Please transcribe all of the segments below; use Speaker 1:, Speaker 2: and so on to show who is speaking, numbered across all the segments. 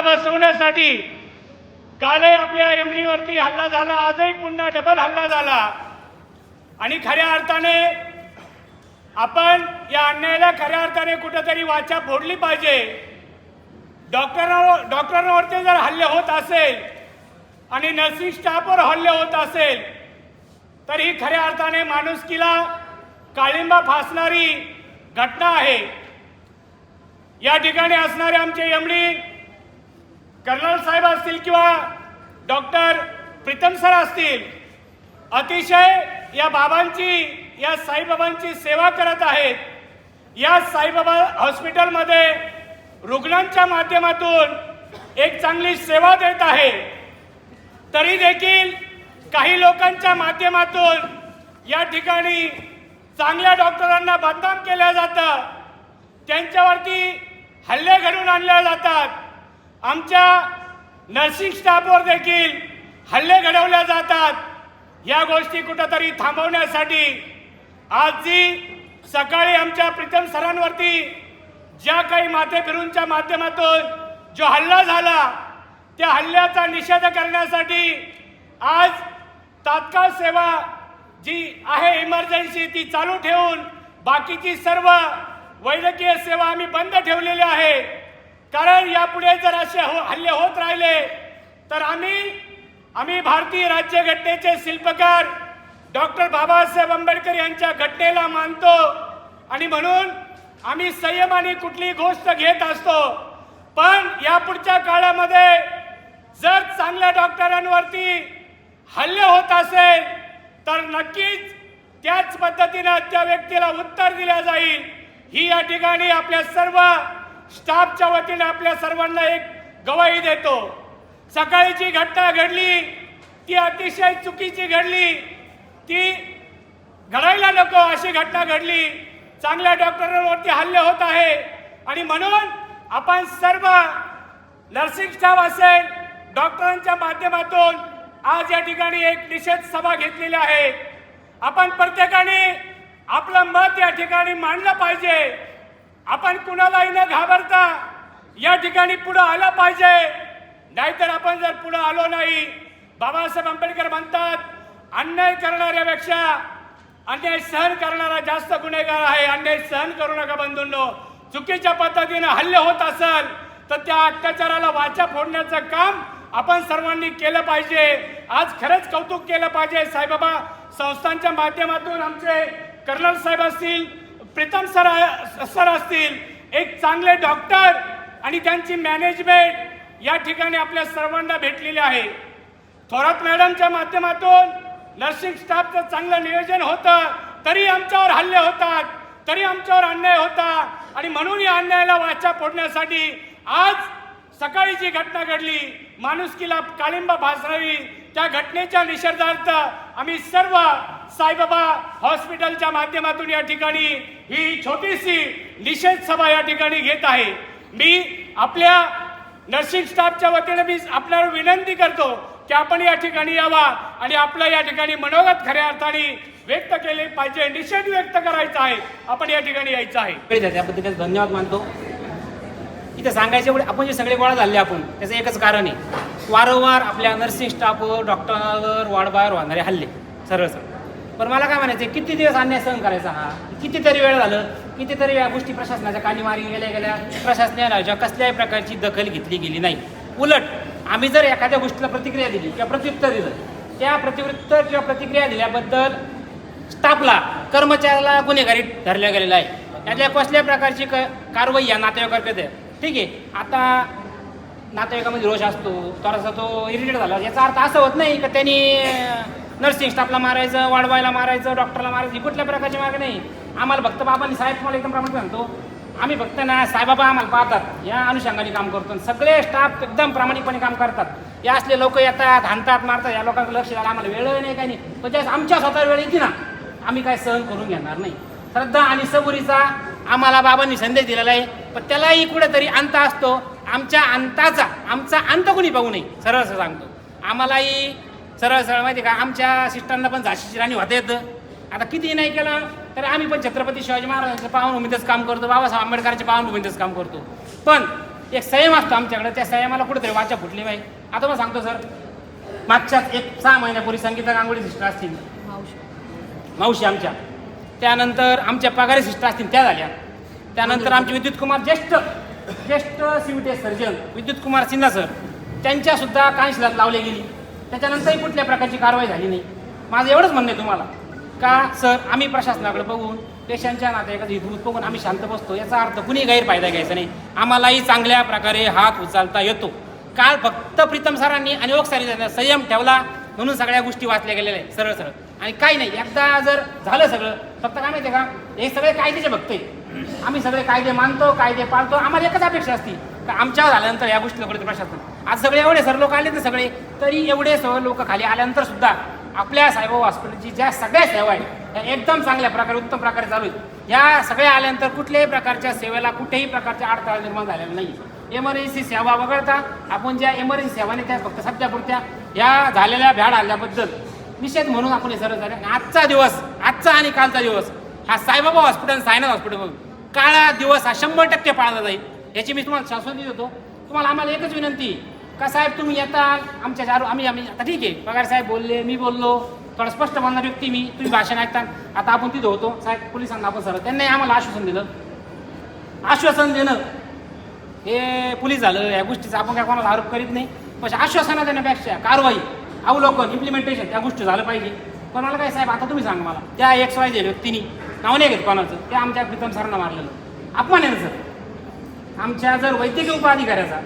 Speaker 1: गळा बसवण्यासाठी कालही आपल्या एमडीवरती हल्ला झाला आजही पुन्हा डबल हल्ला झाला. आणि खऱ्या अर्थाने आपण या अन्यायाला खऱ्या अर्थाने कुठेतरी वाचा फोडली पाहिजे. डॉक्टरांवर डॉक्टरांवरती जर हल्ले होत असेल आणि नर्सिंग स्टाफवर हल्ले होत असेल तर ही खऱ्या अर्थाने माणुसकीला काळिंबा फासणारी घटना आहे. या ठिकाणी असणारे आमचे एमडी कर्नल साहेब असतील किंवा डॉक्टर प्रीतम सर असतील अतिशय या बाबांची या साईबाबांची सेवा करत आहेत. या साईबाबा हॉस्पिटलमध्ये रुग्णांच्या माध्यमातून एक चांगली सेवा देत आहे तरी देखील काही लोकांच्या माध्यमातून या ठिकाणी चांगल्या डॉक्टरांना बदनाम केलं जातं. त्यांच्यावरती हल्ले घडून आणले जातात. आमच्या नर्सिंग स्टाफवर देखील हल्ले घडवले जातात. या गोष्टी कुठंतरी थांबवण्यासाठी आज जी सकाळी आमच्या प्रीतम सरांवरती ज्या काही माथे फिरूंच्या माध्यमातून जो हल्ला झाला त्या हल्ल्याचा निषेध करण्यासाठी आज तात्काळ सेवा जी आहे इमर्जन्सी ती चालू ठेवून बाकीची सर्व वैद्यकीय सेवा आम्ही बंद ठेवलेली आहे. कारण यापुढे जर असे हो हल्ले होत राहिले तर आम्ही आम्ही भारतीय राज्यघटनेचे शिल्पकार डॉक्टर बाबासाहेब आंबेडकर यांच्या घटनेला मानतो. आणि म्हणून आम्ही संयमाने कुठली गोष्ट घेत असतो. पण यापुढच्या काळामध्ये जर चांगल्या डॉक्टरांवरती हल्ले होत असेल तर नक्कीच त्याच पद्धतीनं त्या व्यक्तीला उत्तर दिलं जाईल. ही या ठिकाणी आपल्या सर्व स्टाफच्या वतीने आपल्या सर्वांना एक गवाही देतो. सकाळी जी घटना घडली ती अतिशय चुकीची घडली ती घडायला नको अशी घटना घडली. चांगल्या डॉक्टरांवरती हल्ले होत आहे. आणि म्हणून आपण सर्व नर्सिंग स्टाफ असेल डॉक्टरांच्या माध्यमातून आज या ठिकाणी एक निषेध सभा घेतलेली आहे. आपण प्रत्येकाने आपलं मत या ठिकाणी मांडलं पाहिजे. आपण कुणालाही न घाबरता या ठिकाणी पुढं आलं पाहिजे. नाहीतर आपण जर पुढं आलो नाही. बाबासाहेब आंबेडकर म्हणतात अन्याय करणाऱ्यापेक्षा अन्याय सहन करणारा जास्त गुन्हेगार आहे. अन्याय सहन करू नका बंधूंनो. चुकीच्या पद्धतीने हल्ले होत असेल तर त्या अत्याचाराला वाचा फोडण्याचं काम आपण सर्वांनी केलं पाहिजे. आज खरंच कौतुक केलं पाहिजे. साईबाबा संस्थांच्या माध्यमातून आमचे कर्नल साहेब असतील प्रीतम सर सर असतील एक चांगले डॉक्टर आणि त्यांची मॅनेजमेंट या ठिकाणी आपल्या सर्वांना भेटलेली आहे. थोरात मॅडमच्या माध्यमातून नर्सिंग स्टाफचं चांगलं नियोजन होतं तरी आमच्यावर हल्ले होतात तरी आमच्यावर अन्याय होता आणि म्हणून या अन्यायाला वाचा फोडण्यासाठी आज सकाळी जी घटना घडली माणुसकीला काळिंबा भासरावी त्या घटनेच्या निषेधार्थ आम्ही सर्व साईबाबा हॉस्पिटलच्या माध्यमातून या ठिकाणी ही छोटीशी निषेध सभा या ठिकाणी घेत आहे. मी आपल्या नर्सिंग स्टाफच्या वतीने मी आपल्याला विनंती करतो की आपण या ठिकाणी यावा आणि आपलं या ठिकाणी मनोगत खऱ्या अर्थाने व्यक्त केले पाहिजे निषेध व्यक्त करायचा आहे. आपण या ठिकाणी यायचं आहे.
Speaker 2: त्याबद्दल धन्यवाद मानतो. इथं सांगायचे एवढे आपण जे सगळे गोळा झाले आपण त्याचं एकच कारण आहे. वारंवार आपल्या नर्सिंग स्टाफवर डॉक्टरांवर वॉर्डबाहेर होणारे हल्ले सरळ सरळ. पण मला काय म्हणायचं आहे, किती दिवस अन्याय सहन करायचा हा? कितीतरी वेळ झालं कितीतरी या गोष्टी प्रशासनाच्या काली मारी गेल्या गेल्या प्रशासनाच्या कसल्याही प्रकारची दखल घेतली गेली नाही. उलट आम्ही जर एखाद्या गोष्टीला प्रतिक्रिया दिली किंवा प्रत्युत्तर दिलं त्या प्रत्युत्तर किंवा प्रतिक्रिया दिल्याबद्दल स्टाफला कर्मचाऱ्याला गुन्हेगारी धरल्या गेलेला आहे. यातल्या कसल्या प्रकारची क कारवाई या नातेवाईकर करते ठीक आहे. आता नातेवाईकामध्ये रोष असतो थोडासा तो इरिटेट झाला. याचा अर्थ असं होत नाही का त्यांनी नर्सिंग स्टाफला मारायचं वाढवायला मारायचं डॉक्टरला मारायचं ही कुठल्या प्रकारची मार्ग नाही. आम्हाला फक्त बाबांनी साहेब तुम्हाला एकदम प्रमाणे सांगतो आम्ही फक्त ना साईबाबा आम्हाला पाहतात या अनुषंगाने काम करतो. आणि सगळे स्टाफ एकदम प्रामाणिकपणे काम करतात. या असले लोक येतात हाणतात मारतात या लोकांकडे लक्ष द्यायला आम्हाला वेळ नाही काही नाही. पण ज्यावेळेस आमच्या स्वतः वेळ येते ना आम्ही काय सहन करून घेणार नाही. श्रद्धा आणि सबुरीचा आम्हाला बाबांनी संदेश दिलेला आहे पण त्यालाही कुठेतरी अंत असतो. आमच्या अंताचा आमचा अंत कोणी बघू नये सरळ सरळ सांगतो. आम्हालाही सरळ सरळ माहिती का आमच्या सिस्टरना पण झाशीची राणी होता येतं. आता किती नाही केलं तर आम्ही पण छत्रपती शिवाजी महाराजांच्या पावनभूमीतच काम करतो बाबासाहेब आंबेडकरांच्या पावनभूमीतच काम करतो. पण एक संयम असतो आमच्याकडे त्या संयमाला कुठेतरी वाचा फुटली पाहिजे आता मला सांगतो सर मागच्याच एक सहा महिन्यापूर्वी संगीता गांगुडी सिस्टर असतील. मावशी आमच्या. त्यानंतर आमच्या पगारी सिस्टर असतील त्या झाल्या. त्यानंतर आमचे विद्युत कुमार ज्येष्ठ ज्येष्ठ civil surgeon Vidyut Kumar Sinha sir त्यांच्यासुद्धा कानशिलात लावली गेली. त्याच्यानंतरही कुठल्या प्रकारची कारवाई झाली नाही. माझं एवढंच म्हणणं आहे तुम्हाला. का सर आम्ही प्रशासनाकडे बघून पेशंटच्या नात्याचं हितभूत बघून आम्ही शांत बसतो. याचा अर्थ कुणी गैरफायदा घ्यायचा नाही. आम्हालाही चांगल्या प्रकारे हात उचलता येतो. काल फक्त प्रीतम सरांनी आणि ओक सरांनी संयम ठेवला म्हणून सगळ्या गोष्टी वाचल्या गेलेल्या आहेत. सरळ सरळ. आणि काही नाही एकदा जर झालं सगळं फक्त काय माहिती आहे का हे सगळे कायद्याचे भक्त आहे आम्ही सगळे कायदे मानतो कायदे पाळतो आम्हाला एकच अपेक्षा असती. का आमच्यावर आल्यानंतर या गोष्टी प्रशासन. आज सगळे एवढे सर लोक आले ना सगळे तरी एवढे सर्व लोक खाली आल्यानंतर सुद्धा आपल्या साईबाबा हॉस्पिटलची ज्या सगळ्या सेवा आहेत त्या एकदम चांगल्या प्रकारे उत्तम प्रकारे चालू आहेत. या सगळ्या आल्यानंतर कुठल्याही प्रकारच्या सेवेला कुठेही प्रकारच्या अडथळा निर्माण झालेला नाही एमर्जन्सी सेवा वगळता आपण ज्या एमर्जन्सी सेवाने त्या फक्त सध्यापुरत्या या झालेल्या भ्याड आल्याबद्दल निषेध म्हणून आपण हे सर्व झाले आणि आजचा दिवस आजचा आणि कालचा दिवस हा साईबाबा हॉस्पिटल सायनाथ हॉस्पिटल काळा दिवस हा शंभर टक्के पाळला जाईल. याची मी तुम्हाला शाश्वती देतो. तुम्हाला आम्हाला एकच विनंती का साहेब तुम्ही येता आमच्या चारू आम्ही आम्ही आता ठीक आहे. पगार साहेब बोलले मी बोललो. थोडा स्पष्ट बोलणार व्यक्ती मी. तुम्ही भाषण ऐकता. आता आपण तिथं होतो. साहेब पोलिसांना आपण सर त्यांनी आम्हाला आश्वासन दिलं. आश्वासन देणं हे पोलीस झालं. या गोष्टीचा आपण काय कोणाला आरोप करीत नाही. पण आश्वासनं देण्यापेक्षा कारवाई अवलोकन इम्प्लिमेंटेशन त्या गोष्टी झालं पाहिजे. पण मला काय साहेब आता तुम्ही सांगा मला. त्या एक्स वाय झेड व्यक्तीनी नाव नाही घेत कोणाचं. त्या आमच्या प्रीतम सरांना मारलेलं. अपमान आहे ना सर? आमच्या जर वैद्यकीय उपअधिकाऱ्याचा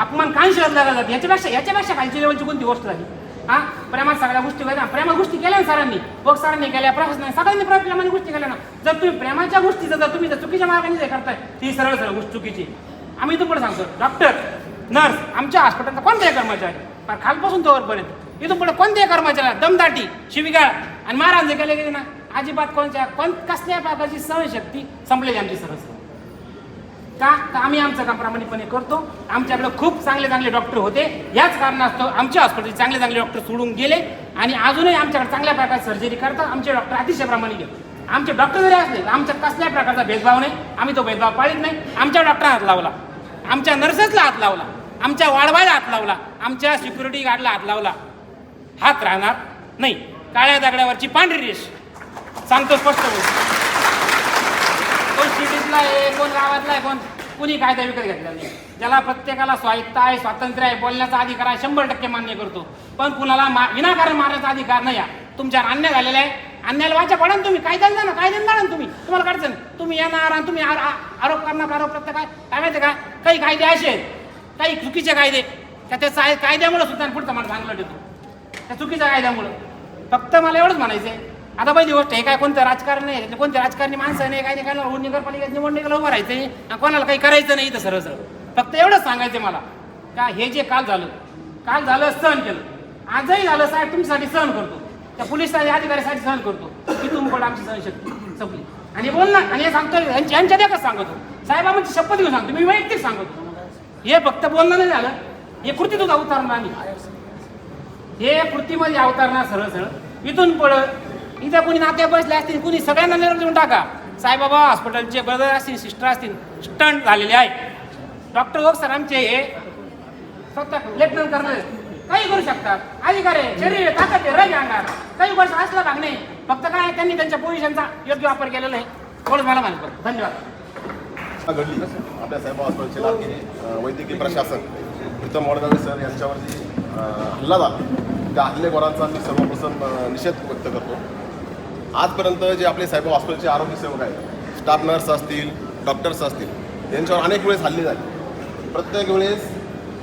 Speaker 2: अपमान काय शिरतला जातात याच्यापेक्षा याच्यापेक्षा खालची लेवलची कोणती गोष्ट झाली? हा? प्रेमात सगळ्या गोष्टी व्हायच्या प्रेमात गोष्टी केल्या ना सरांनी. बघ सरांनी केल्या प्रशासनाने सगळ्यांनी प्रेमाने गोष्टी केल्या ना. जर तुम्ही प्रेमाच्या गोष्टी जर तुम्ही जर चुकीच्या मार्गाने जे करताय ती सरळ सरळ गोष्ट चुकीची. आम्ही तुम्हाला सांगतो. डॉक्टर नर्स आमच्या हॉस्पिटलचा कोणताही कर्मचारी पण खालपासून तोवरपर्यंत इथून पुढे कोणत्याही कर्मचाऱ्याला दमदाटी शिविगाळ आणि महाराज जे केले गेले ना अजिबात कोणत्या कोण कसल्या प्रकारची सहनशक्ती संपलेली आमची सरस का? तर आम्ही आमचं काम प्रामाणिकपणे करतो. आमच्याकडे खूप चांगले चांगले डॉक्टर होते. याच कारणास्तव आमच्या हॉस्पिटलचे चांगले चांगले डॉक्टर सोडून गेले आणि अजूनही आमच्याकडे चांगल्या प्रकारे सर्जरी करतात. आमचे डॉक्टर अतिशय प्रामाणिक आहेत. आमचे डॉक्टर जरी असले तर कसल्या कसल्याही प्रकारचा भेदभाव नाही. आम्ही तो भेदभाव पाळीत नाही. आमच्या डॉक्टर हात लावला. आमच्या नर्सेसला हात लावला. आमच्या वाढवायला हात लावला. आमच्या सिक्युरिटी गार्डला हात लावला. हात राहणार नाही. काळ्या दगडावरची पांढरी रेष. सांगतो स्पष्ट बोल. कोण सिटीतला आहे कोण गावातला आहे कोण कुणी कायदा विकत घेतला नाही. ज्याला प्रत्येकाला स्वायत्ता आहे स्वातंत्र्य आहे बोलण्याचा अधिकार आहे शंभर टक्के मान्य करतो. पण कुणाला मा विनाकारण मारण्याचा अधिकार नाही आहे. तुमच्यावर अन्याय झालेला आहे. अन्यायाला वाचा पडा तुम्ही. कायद्याला जा ना कायद्याला जाणार तुम्ही. तुम्हाला काढचं तुम्ही येणार आणि तुम्ही आरोप करणार आरोप प्रत्येक काय? काय माहिती का? काही कायदे असे आहेत. काही चुकीचे कायदे. त्याचे त्या कायद्यामुळे सुद्धा पुढचा मला चांगला देतो. त्या चुकीच्या कायद्यामुळं. फक्त मला एवढंच म्हणायचं आहे आता पहिली गोष्ट हे काय कोणतं राजकारण नाही त्यातले कोणत्या राजकारणी माणसं नाही काय नाही काय नगरपालिकेत निवडणुकीला उभं राहायचं आणि कोणाला काही करायचं नाही इथं सरळ सरळ फक्त एवढंच सांगायचं मला. का हे जे काल झालं काल झालं सहन केलं. आजही झालं साहेब तुमच्यासाठी सहन करतो. त्या पोलीस अधिकाऱ्यासाठी सहन करतो. की तुम्ही आमची सहनशक्ती. संपली. आणि बोल ना आणि हे सांगतो यांच्या देखत सांगतो. साहेबांची शपथ घेऊन सांगतो. मी वैयक्तिक सांगतो. हे फक्त बोलणं नाही झालं. हे कृतीतून उतारणार नाही हे पृथ्वीमध्ये अवतारणार सरळ सरळ. इथून पळत इथं कुणी नात्या बसले असतील कुणी सगळ्यांना निरोप देऊन टाका. साईबाबा हॉस्पिटलचे ब्रदर असतील सिस्टर असतील स्टंट झालेले आहे. डॉक्टर ओक सर आमचे हे स्वतः लेफ्टनंट कर्नल काही करू शकतात. अधिकार आहे शरीर ताकद आहे रग आहे काही वर्ष असलं भाग नाही. फक्त काय त्यांनी त्यांच्या पोझिशनचा योग्य वापर केलेला आहे. थोडं मला माहिती धन्यवाद.
Speaker 3: घडली. आपल्या साहेब हॉस्पिटलचे वैद्यकीय प्रशासन प्रीतम वडगावे सर यांच्यावरती हल्ला झाला त्या हल्लेखोरांचा मी सर्वप्रथम निषेध व्यक्त करतो. आजपर्यंत जे आपले साहेब हॉस्पिटलचे आरोग्य सेवक आहेत स्टाफ नर्स असतील डॉक्टर्स असतील यांच्यावर अनेक वेळेस हल्ले झाले. प्रत्येक वेळेस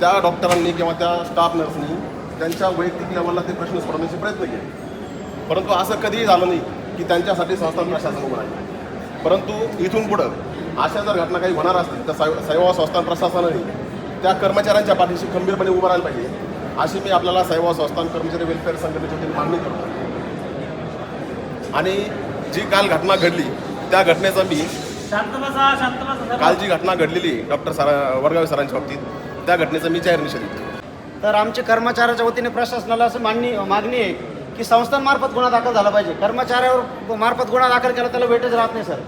Speaker 3: त्या डॉक्टरांनी किंवा त्या स्टाफ नर्सनी त्यांच्या वैयक्तिक लेवलला ते प्रश्न सोडवण्याचे प्रयत्न केले. परंतु असं कधीही झालं नाही की त्यांच्यासाठी संस्थान प्रशासन उभं राहील. परंतु इथून पुढं अशा जर घटना काही होणार असतील तर साय सेवा संस्थान प्रशासनाने त्या कर्मचाऱ्यांच्या पाठीशी खंबीरपणे उभं राहायला पाहिजे. अशी मी आपल्याला साईबाबा संस्थान कर्मचारी वेलफेअर संघटनेच्या वतीने मागणी करतो. आणि जी काल घटना घडली त्या घटनेचा मी काल जी घटना घडलेली डॉक्टर सरा वडगावे सरांच्या बाबतीत त्या घटनेचा मी जाहीर निषेध करतो.
Speaker 4: तर आमच्या कर्मचाऱ्याच्या वतीने प्रशासनाला असं मागणी मागणी आहे की संस्थांमार्फत गुन्हा दाखल झाला पाहिजे. कर्मचाऱ्यावर मार्फत गुन्हा दाखल केला त्याला वेटच राहत नाही सर.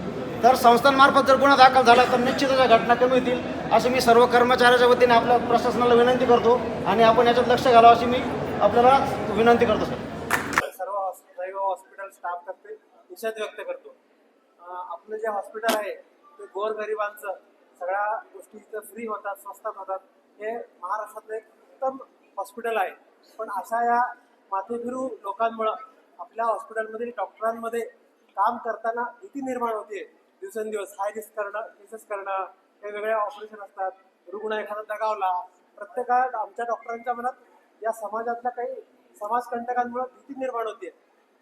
Speaker 4: तर संस्थांमार्फत जर गुन्हा दाखल झाला तर निश्चितच या घटना कमी होतील. अशी मी सर्व कर्मचाऱ्याच्या वतीने आपल्या प्रशासनाला विनंती करतो आणि आपण याच्यात लक्ष घालावं अशी मी आपल्याला विनंती करतो सर.
Speaker 5: सर्व हॉस- हॉस्पिटल स्टाफतर्फे निषेध व्यक्त करतो. आपलं जे हॉस्पिटल आहे ते गोरगरिबांचं सगळ्या गोष्टी इथं फ्री होतात स्वस्तात होतात. हे महाराष्ट्रातलं एक उत्तम हॉस्पिटल आहे. पण अशा या माथेफिरू लोकांमुळं आपल्या हॉस्पिटलमधील डॉक्टरांमध्ये काम करताना भीती निर्माण होते. दिवसेंदिवस हाय रिस्क करणं केसेस करणं वेगवेगळे ऑपरेशन असतात. रुग्ण एखादा दगावला प्रत्येकात आमच्या डॉक्टरांच्या मनात या समाजातल्या काही समाजकंटकांमुळे भीती निर्माण होते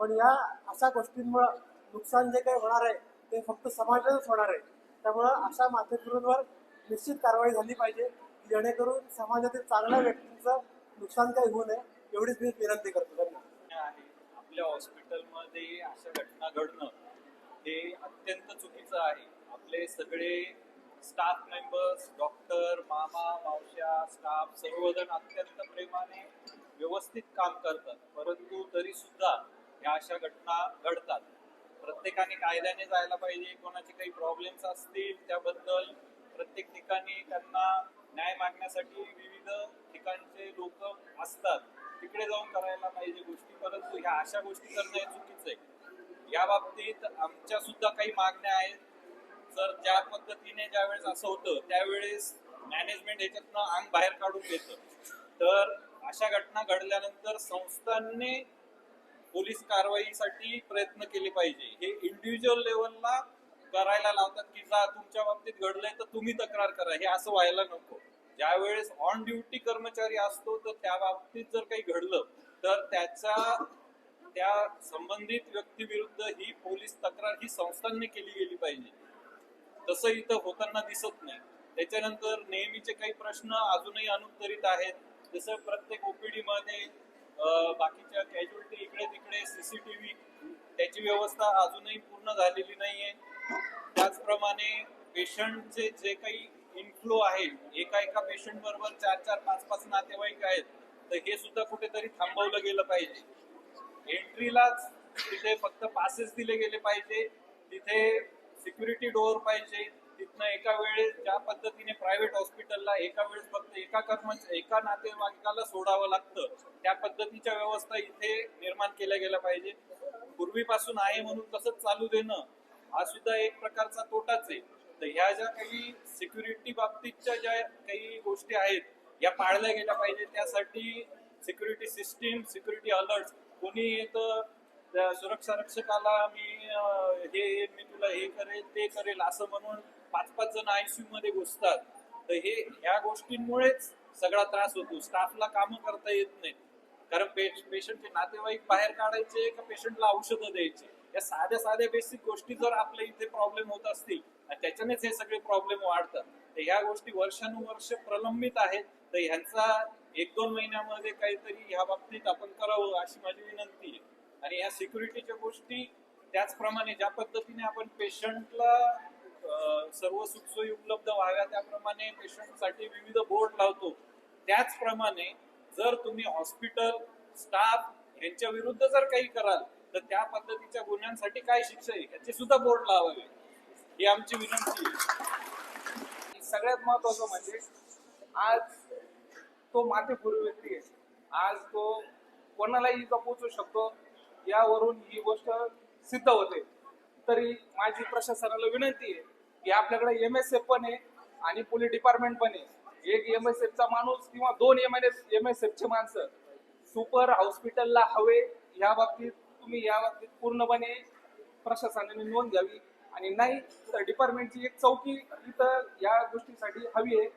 Speaker 5: पण या अशा गोष्टींमुळं नुकसान जे काही होणार आहे ते फक्त समाजातच होणार आहे. त्यामुळं अशा माथेफिरूंवर निश्चित कारवाई झाली पाहिजे की जेणेकरून समाजातील चांगल्या व्यक्तींचं नुकसान काही होऊ नये एवढीच मी विनंती करतो. धन्यवाद.
Speaker 6: आहे आपल्या हॉस्पिटलमध्ये अशा घटना घडणं हे अत्यंत चुकीचं आहे. आपले सगळे स्टाफ मेंबर्स डॉक्टर मामा मावश्या स्टाफ सर्वजण अत्यंत प्रेमाने व्यवस्थित काम करतात. परंतु तरी सुद्धा ह्या अशा घटना घडतात. प्रत्येकाने कायद्याने जायला पाहिजे कोणाचे काही प्रॉब्लेम्स असतील त्याबद्दल प्रत्येक ठिकाणी त्यांना न्याय मागण्यासाठी विविध ठिकाणचे लोक असतात. तिकडे जाऊन करायला पाहिजे गोष्टी परंतु ह्या अशा गोष्टी करणं हे चुकीचं आहे. या बाबतीत आमच्या सुद्धा काही मागण्या आहेत. जर ज्या पद्धतीने ज्यावेळेस असं होतं त्यावेळेस मॅनेजमेंट याच्यातनं अंग बाहेर काढून घेत तर अशा घटना घडल्यानंतर संस्थांनी पोलीस कारवाईसाठी प्रयत्न केले पाहिजे. हे इंडिव्हिज्युअल लेवलला करायला लावतात की जा तुमच्या बाबतीत घडलंय तर तुम्ही तक्रार करा. हे असं व्हायला नको. ज्यावेळेस ऑन ड्युटी कर्मचारी असतो तर त्या बाबतीत जर काही घडलं तर त्याचा त्या संबंधित व्यक्तीविरुद्ध ही पोलीस तक्रार ही संस्थांनी केली गेली पाहिजे. तसं इथं होताना दिसत नाही. त्याच्यानंतर नेहमीचे काही प्रश्न अजूनही अनुत्तरित आहेत. जसं प्रत्येक ओपीडी मध्ये बाकीच्या कॅज्युअलिटी इकडे तिकडे सीसीटीव्ही त्याची व्यवस्था अजूनही पूर्ण झालेली नाहीये. त्याचप्रमाणे पेशंटचे जे काही इन्फ्लो आहे एका एका पेशंट बरोबर चार चार पाच पाच नातेवाईक आहेत तर हे सुद्धा कुठेतरी थांबवलं गेलं पाहिजे. एंट्रीलाच तिथे फक्त पासेस दिले गेले पाहिजे. तिथे सिक्युरिटी डोअर पाहिजे. तिथनं एका वेळेस ज्या पद्धतीने प्रायव्हेट हॉस्पिटलला एका वेळेस फक्त एका कर्मचारी एका नातेवाईकाला सोडावं लागतं त्या पद्धतीच्या व्यवस्था इथे निर्माण केल्या गेल्या पाहिजे. पूर्वीपासून आहे म्हणून तसंच चालू देणं हा सुद्धा एक प्रकारचा तोटाच आहे. तर ह्या ज्या काही सिक्युरिटी बाबतीतच्या ज्या काही गोष्टी आहेत या पाळल्या गेल्या पाहिजे. त्यासाठी सिक्युरिटी सिस्टीम सिक्युरिटी अलर्ट कोणी येतं त्या सुरक्षा रक्षकाला मी हे मी तुला हे करेल ते करेल असं म्हणून पाच पाच जण आयसीयू मध्ये घुसतात. तर हे ह्या गोष्टींमुळेच सगळा त्रास होतो. स्टाफला कामं करता येत नाही कारण पेशंटचे नातेवाईक बाहेर काढायचे का पेशंटला औषधं द्यायचे? या साध्या साध्या बेसिक गोष्टी जर आपल्या इथे प्रॉब्लेम होत असतील त्याच्यानेच हे सगळे प्रॉब्लेम वाढतात तर ह्या गोष्टी वर्षानुवर्ष प्रलंबित आहेत. तर ह्यांचा एक दोन महिन्यामध्ये काहीतरी ह्या बाबतीत आपण करावं अशी माझी विनंती आहे. आणि या सिक्युरिटीच्या गोष्टी त्याचप्रमाणे ज्या पद्धतीने आपण पेशंटला सर्व सुखसोयी उपलब्ध व्हाव्या त्याप्रमाणे पेशंटसाठी विविध बोर्ड लावतो. त्याचप्रमाणे जर तुम्ही हॉस्पिटल स्टाफ यांच्या विरुद्ध जर काही कराल तर त्या पद्धतीच्या गुन्ह्यांसाठी काय शिक्षा आहे याचे सुद्धा बोर्ड लावावे. ही आमची विनंती आहे.
Speaker 7: सगळ्यात महत्वाचं म्हणजे आज तो माथेपूर्वी व्यक्ती आहे. आज तो कोणालाही इजा पोचू शकतो यावरून ही गोष्ट सिद्ध होते. तरी माझी प्रशासनाला विनंती आहे की आपल्याकडे एम एस एफ पण आहे आणि पोलीस डिपार्टमेंट पण आहे. एक एम एस एफचा माणूस किंवा दोन M N S M S एफचे माणसं सुपर हॉस्पिटलला हवे या बाबतीत तुम्ही या बाबतीत पूर्णपणे प्रशासनाने नोंद घ्यावी. आणि नाही तर डिपार्टमेंटची एक चौकी इथं या गोष्टीसाठी हवी आहे.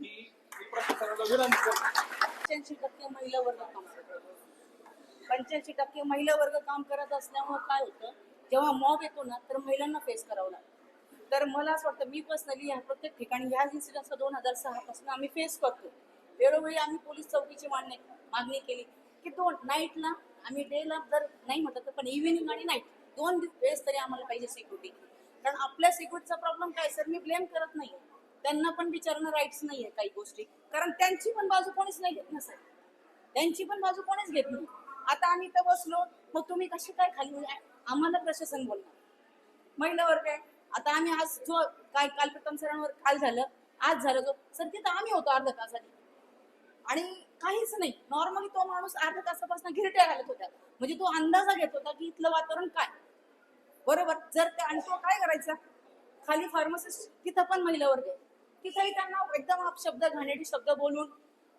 Speaker 7: ही प्रशासनाला विनंती करतो.
Speaker 8: टक्के महिला वर्ग पंच्याऐंशी टक्के महिला वर्ग काम करत असल्यामुळे काय होतं जेव्हा मॉब येतो ना तर महिलांना फेस करावं लागतं. तर मला असं वाटतं मी पर्सनली ह्या प्रत्येक ठिकाणी ह्या इन्सिडेंट्स दोन हजार सहापासून आम्ही फेस करतो वेळोवेळी आम्ही पोलीस चौकीची मागणी मागणी केली की दोन नाईटला आम्ही डेला जर नाही म्हटलं तर पण इव्हिनिंग आणि नाईट दोन वेळेस तरी आम्हाला पाहिजे सिक्युरिटी कारण आपल्या सिक्युरिटीचा प्रॉब्लेम काय सर मी ब्लेम करत नाही त्यांना पण विचारणं राईट्स नाही आहे काही गोष्टी. कारण त्यांची पण बाजू कोणीच नाही घेत ना सर त्यांची पण बाजू कोणीच घेत नाही. आता आम्ही इथं बसलो मग तुम्ही कशी काय खाली म्हणजे आम्हाला प्रशासन बोलणार? महिला वर्ग आहे आता आम्ही आज जो काय काल प्रथम सरांवर काल झालं आज झालं जो सर तिथं आम्ही होतो अर्ध्या तासाने. आणि काहीच नाही. नॉर्मली तो माणूस अर्ध्या तासापासून घिरट्या घालत होता. म्हणजे तो अंदाजा घेत होता की इथलं वातावरण काय? बरोबर? जर ते आणि तो काय करायचा? खाली फार्मसिस्ट तिथं पण महिला वर्ग आहे. तिथंही त्यांना एकदम शब्द घाणेरडी शब्द बोलून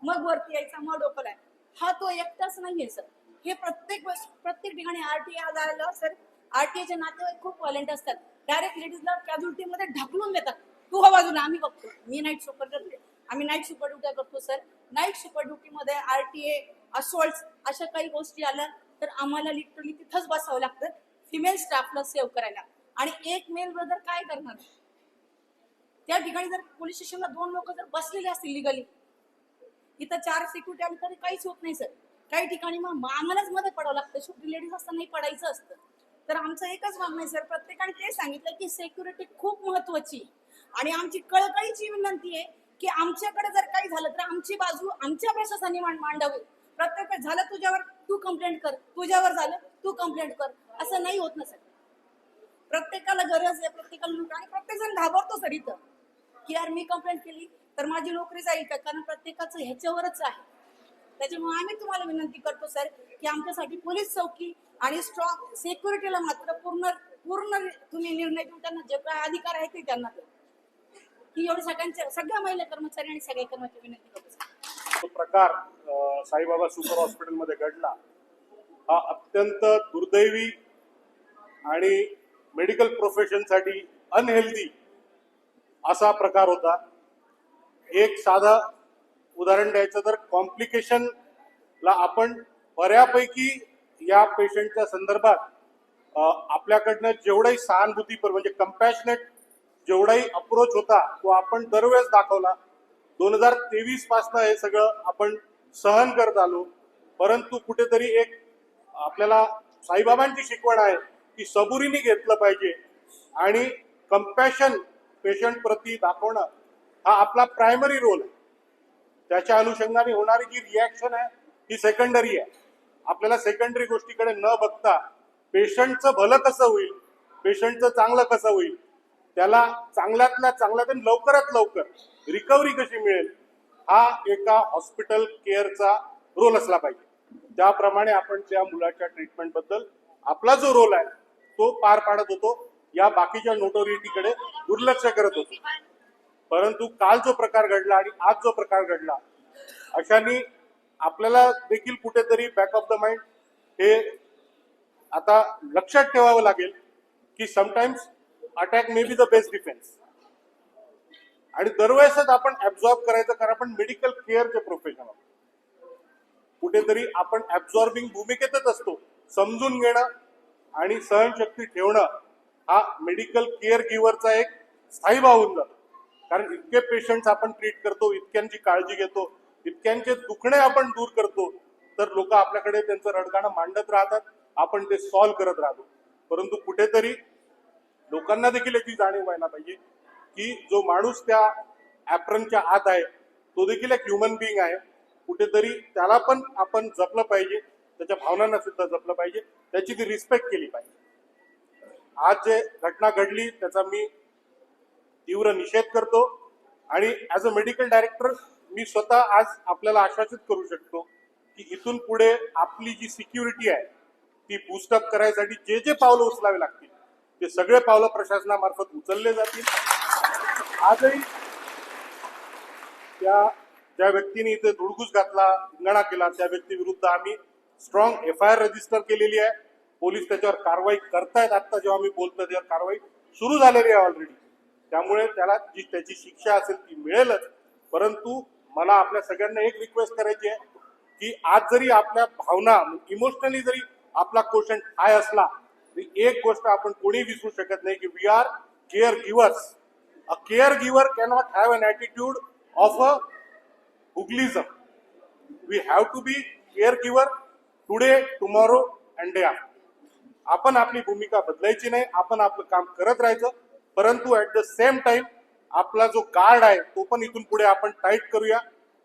Speaker 8: मग वरती यायचा मग डोकलाय हा तो एकटाच नाहीये सर. हे प्रत्येक प्रत्येक ठिकाणी आरटीआय आलं सर. आरटीएचे नातेवाईक खूप व्हायलेंट असतात. डायरेक्ट लेडीजला कॅज्युलिटी मध्ये ढकलून देतात. तू हवा बाजूला आम्ही बघतो. मी नाईट सुपर करते आम्ही नाईट सुपर ड्युट्या करतो सर. नाईट सुपर ड्युटीमध्ये आरटीए असोल्ट अशा काही गोष्टी आल्या तर आम्हाला लिटरली तिथंच बसावं लागतं. फिमेल स्टाफला सेव्ह करायला. आणि एक मेल ब्रदर काय करणार? त्या ठिकाणी जर पोलीस स्टेशनला दोन लोक जर बसलेले असतील लिगली इथं चार सिक्युरिटी आली तरी काहीच होत नाही सर. काही ठिकाणी मग आम्हालाच मध्ये पडावं लागतं. शेवटी लेडीज असताना पडायचं असतं. तर आमचं एकच मागणं आहे सर प्रत्येकाने ते सांगितलं की सेक्युरिटी खूप महत्वाची आणि आमची कळकळीची विनंती आहे की आमच्याकडे जर काही झालं तर आमची बाजू आमच्या प्रशासनाने मांड- मांडावी. प्रत्येक झालं तुझ्यावर तू कंप्लेंट कर. तुझ्यावर झालं तू कंप्लेंट कर. असं नाही होत ना सर. प्रत्येकाला गरज आहे प्रत्येकाला लूट आणि प्रत्येक जण घाबरतो सर इथं. की यार मी कंप्लेंट केली तर माझी नोकरी जाईल का? कारण प्रत्येकाचं ह्याच्यावरच आहे. त्याच्यामुळे आम्ही तुम्हाला विनंती करतो सर की आमच्यासाठी पोलीस चौकी आणि स्ट्रॉंग सेक्युरिटीला मात्र पूर्ण पूर्ण तुम्ही निर्णय घेऊन त्यांना जे काय अधिकार आहे ते त्यांना ही एवढी सगळ्यांच्या सगळ्या महिला कर्मचारी आणि सगळ्या कर्मचारी विनंती करतो सर.
Speaker 9: प्रकार साईबाबा सुपर हॉस्पिटलमध्ये घडला. हा अत्यंत दुर्दैवी आणि मेडिकल प्रोफेशनसाठी अनहेल्दी असा प्रकार होता. एक साधा उदाहरण द्यायचं तर कॉम्प्लिकेशनला आपण बऱ्यापैकी या पेशंटच्या संदर्भात आपल्याकडनं म्हणजे जेवढाही सहानुभूतीपर म्हणजे कम्पॅशनेट जेवढाही अप्रोच होता तो आपण दरवेळेस दाखवला. दोन हजार तेवीस पासनं हे सगळं आपण सहन करत आलो. परंतु कुठेतरी एक आपल्याला साईबाबांची शिकवण आहे की सबुरीने घेतलं पाहिजे आणि कम्पॅशन पेशंट प्रती दाखवणं हा आपला प्रायमरी रोल आहे. त्याच्या अनुषंगाने होणारी जी रिॲक्शन आहे ही सेकंडरी आहे. आपल्याला सेकंडरी गोष्टीकडे न बघता पेशंटचं भलं कसं होईल पेशंटचं चांगलं कसं होईल त्याला चांगल्यातल्या चांगल्यात लवकरात लवकर रिकव्हरी कशी मिळेल हा एका हॉस्पिटल केअरचा रोल असला पाहिजे. त्याप्रमाणे आपण त्या मुलाच्या ट्रीटमेंटबद्दल आपला जो रोल आहे तो पार पाडत होतो या बाकीच्या नोटोरिटीकडे दुर्लक्ष करत होतो. परंतु काल जो प्रकार घडला आणि आज जो प्रकार घडला अशाने आपल्याला देखील कुठेतरी बॅक ऑफ द माइंड हे आता लक्षात ठेवावं लागेल की sometimes attack may be the best defence आणि दरवेळेसच आपण ऍब्झॉर्ब करायचं कारण आपण मेडिकल केअरचे प्रोफेशनल आहोत. कुठेतरी आपण ऍब्झॉर्बिंग भूमिकेतच असतो. समजून घेणं आणि सहनशक्ती ठेवणं हा मेडिकल केअर गिव्हरचा एक स्थायी भाव होऊन जातो. कारण इतके पेशंट्स आपण ट्रीट करतो इतक्यांची काळजी घेतो इतक्यांचे दुखणे आपण दूर करतो तर लोक आपल्याकडे त्यांचं रडगाणं मांडत राहतात आपण ते सॉल्व्ह करत राहतो. परंतु कुठेतरी लोकांना देखील याची जाणीव व्हायला पाहिजे की जो माणूस त्या ऍप्रनच्या आत आहे तो देखील एक ह्युमन बिईंग आहे. कुठेतरी त्याला पण आपण जपलं पाहिजे त्याच्या भावनांना सुद्धा जपलं पाहिजे त्याची ती रिस्पेक्ट केली पाहिजे. आज जे घटना घडली त्याचा मी तीव्र निषेध करतो. आणि ॲज अ मेडिकल डायरेक्टर मी स्वतः आज आपल्याला आश्वासित करू शकतो की इथून पुढे आपली जी सिक्युरिटी आहे ती बूस्टअप करायसाठी जे जे पावलं उचलावे लागतील ते सगळे पावलं प्रशासनामार्फत उचलले जातील. आजही त्या ज्या व्यक्तीने इथे धुडगूस घातला धिंगाणा केला त्या व्यक्तीविरुद्ध आम्ही strong F I R register केलेली आहे. पोलीस त्याच्यावर कारवाई करतायत. आता जेव्हा मी बोलतो त्याच्यावर कारवाई सुरू झालेली आहे ऑलरेडी त्यामुळे त्याला जी त्याची शिक्षा असेल ती मिळेलच. परंतु मला आपल्या सगळ्यांना एक रिक्वेस्ट करायची आहे की आज जरी आपल्या भावना इमोशनली जरी आपला क्वेश्चन हाय असला तरी एक गोष्ट आपण कोणी विसरू शकत नाही की we are caregivers a caregiver cannot have an attitude of a hooliganism we have to be caregiver today tomorrow and day after आपण आपली भूमिका बदलायची नाही आपण आपलं काम करत राहायचं परंतु ऍट द सेम टाइम आपला जो गार्ड आहे तो पण इथून पुढे आपण टाईट करूया.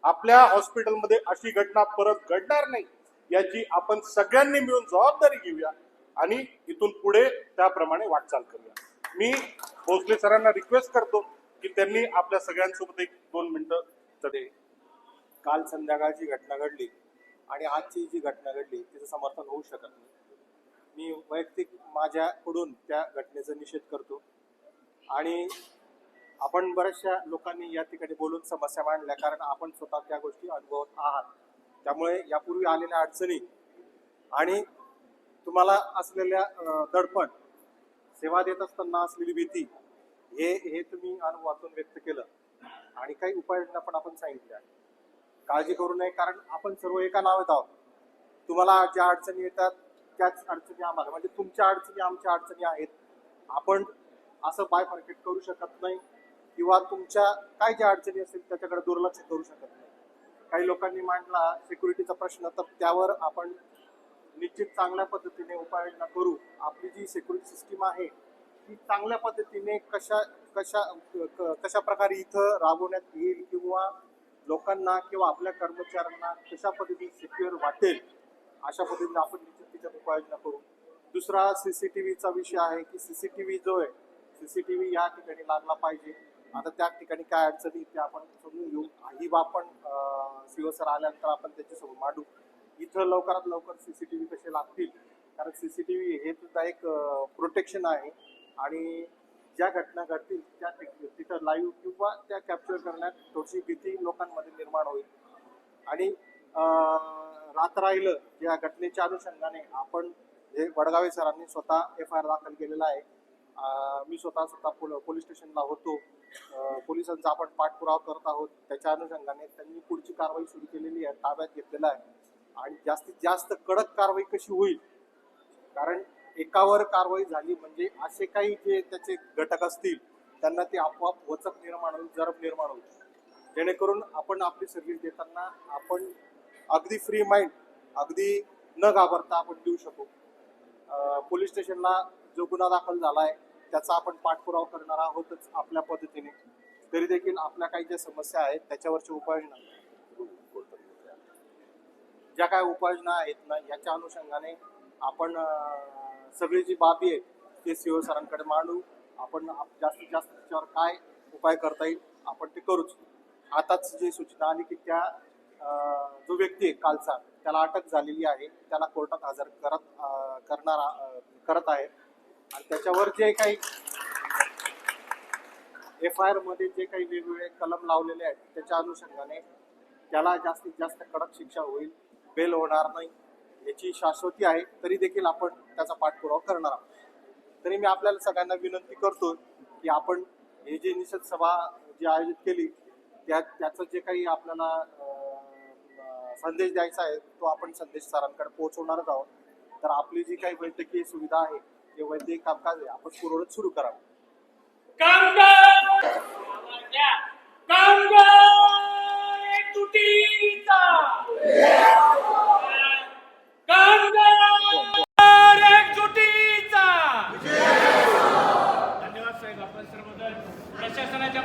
Speaker 9: आपल्या हॉस्पिटलमध्ये अशी घटना परत घडणार नाही याची आपण सगळ्यांनी मिळून जबाबदारी घेऊया आणि इथून पुढे त्याप्रमाणे वाटचाल करूया. मी भोसले सरांना रिक्वेस्ट करतो की त्यांनी आपल्या सगळ्यांसोबत एक दोन मिनिटं चढे.
Speaker 5: काल संध्याकाळची घटना घडली आणि आजची जी घटना घडली तिचं समर्थन होऊ शकत नाही. मी वैयक्तिक माझ्याकडून त्या घटनेचा निषेध करतो. आणि आपण बऱ्याचशा लोकांनी या ठिकाणी बोलून समस्या मांडल्या कारण आपण स्वतः त्या गोष्टी अनुभवत आहात. त्यामुळे यापूर्वी आलेल्या अडचणी आणि तुम्हाला असलेल्या दडपण सेवा देत असताना असलेली भीती हे हे तुम्ही अनुभवातून व्यक्त केलं. आणि काही उपाययोजना पण आपण सांगितल्या. काळजी करू नये कारण आपण सर्व एका नावेत आहोत. तुम्हाला ज्या अडचणी येतात त्याच अडचणी आम्हाला म्हणजे तुमच्या अडचणी आमच्या अडचणी आहेत. आपण असं बाय मार्केट करू शकत नाही किंवा तुमच्या काय ज्या अडचणी असतील त्याच्याकडे दुर्लक्ष करू शकत नाही. काही लोकांनी मांडला सिक्युरिटीचा प्रश्न तर त्यावर आपण निश्चित चांगल्या पद्धतीने उपाययोजना करू. आपली जी सिक्युरिटी सिस्टीम आहे ती चांगल्या पद्धतीने कशा कशा क- कशा प्रकारे इथं राबवण्यात येईल किंवा लोकांना किंवा आपल्या कर्मचाऱ्यांना कशा पद्धतीने सिक्युअर वाटेल अशा पद्धतीने आपण निश्चित तिच्यात उपाययोजना करू. दुसरा सी सी टी व्हीचा विषय आहे की सी सी टी व्ही जो आहे सीसीटीव्ही या ठिकाणी लागला पाहिजे. आता त्या ठिकाणी काय अडचणी ते आपण समजून घेऊ. ही बाब पण सीओ सर आल्यानंतर आपण त्याच्यासोबत मांडू. इथं लवकरात लवकर सीसीटीव्ही कसे लागतील? कारण सीसीटीव्ही हे सुद्धा एक प्रोटेक्शन आहे. आणि ज्या घटना घडतील त्या तिथं लाईव्ह किंवा त्या कॅप्चर करण्यात थोडीशी भीती लोकांमध्ये निर्माण होईल. आणि रात राहिलं या घटनेच्या अनुषंगाने आपण हे वडगावे सरांनी स्वतः एफ आय आर दाखल केलेला आहे. मी स्वतः स्वतः पोल पोलीस स्टेशनला होतो. पोलिसांचा आपण पाठपुरावा करत आहोत. त्याच्या अनुषंगाने त्यांनी पुढची कारवाई सुरू केलेली आहे ताब्यात घेतलेला आहे. आणि जास्तीत जास्त कडक कारवाई कशी होईल? कारण एकावर कारवाई झाली म्हणजे असे काही जे त्याचे घटक असतील त्यांना ते आपोआप वचक निर्माण होईल जरब निर्माण होईल. जेणेकरून आपण आपली सर्व्हिस देताना आपण अगदी फ्री माइंड अगदी न घाबरता आपण देऊ शकू. पोलीस स्टेशनला जो गुन्हा दाखल झाला आहे त्याचा आपण पाठपुरावा करणार आहोतच आपल्या पद्धतीने. तरी देखील आपल्या काही ज्या समस्या आहेत त्याच्यावरच्या उपाययोजना ज्या काय उपाययोजना आहेत ना याच्या अनुषंगाने आपण सगळी जी बाबी आहे ते सीओ सरांकडे मांडू. आपण जास्तीत जास्त त्याच्यावर काय उपाय करता येईल आपण ते करूच. आताच जी सूचना आली की त्या जो व्यक्ती आहे कालचा त्याला अटक झालेली आहे. त्याला कोर्टात हजर करत करणारा करणार करत आहे. आणि त्याच्यावर जे काही एफ आय आरमध्ये जे काही वेगवेगळे कलम लावलेले आहेत त्याच्या अनुषंगाने त्याला जास्तीत जास्त कडक शिक्षा होईल बेल होणार नाही याची शाश्वती आहे तरी देखील आपण त्याचा पाठपुरावा करणार आहोत. तरी मी आपल्याला सगळ्यांना विनंती करतो की आपण हे जे निषेध सभा जी आयोजित केली त्या त्याचं जे काही आपल्याला संदेश द्यायचा आहे तो आपण संदेश सरांकडे पोहोचवणारच आहोत. तर आपली जी काही वैद्यकीय सुविधा आहे जे वैद्यकीय कामकाज आहे आपण पूर्ववत सुरू करावं.
Speaker 1: धन्यवाद साहेब आपण सर्वजण प्रशासनाच्या